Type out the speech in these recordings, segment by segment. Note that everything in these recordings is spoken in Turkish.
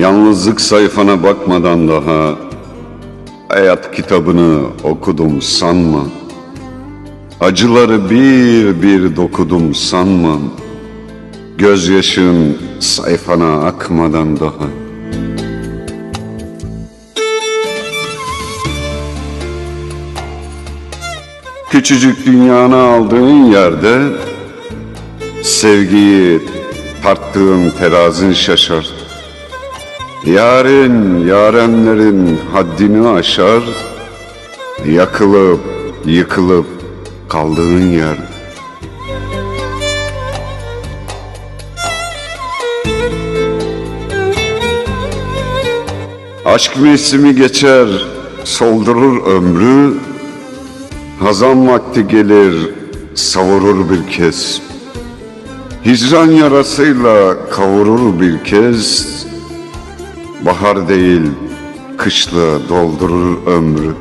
Yalnızlık sayfana bakmadan daha hayat kitabını okudum sanma. Acıları bir bir dokudum sanma. Gözyaşın sayfana akmadan daha. Küçücük dünyanı aldığın yerde sevgiyi tarttığın terazin şaşar. Yarın yarenlerin haddini aşar, yakılıp yıkılıp kaldığın yer. Aşk mevsimi geçer, soldurur ömrü, Hazan vakti gelir, savurur bir kez. Hicran yarasıyla kavurur bir kez. Bahar değil, kışla doldurur ömrü.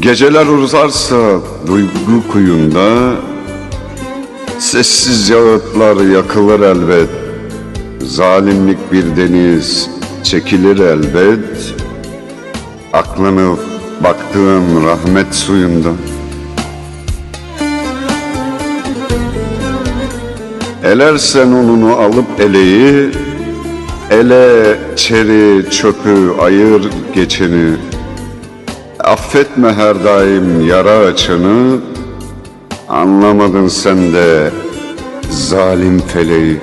Geceler uzarsa duygu kuyunda, Sessiz yağıtlar yakılır elbet. Zalimlik bir deniz çekilir elbet. Aklanıp baktığın rahmet suyunda Elersen onunu alıp eleği Ele çeri çöpü ayır geçeni Affetme her daim yara açanı Anlamadın sen de zalim feleği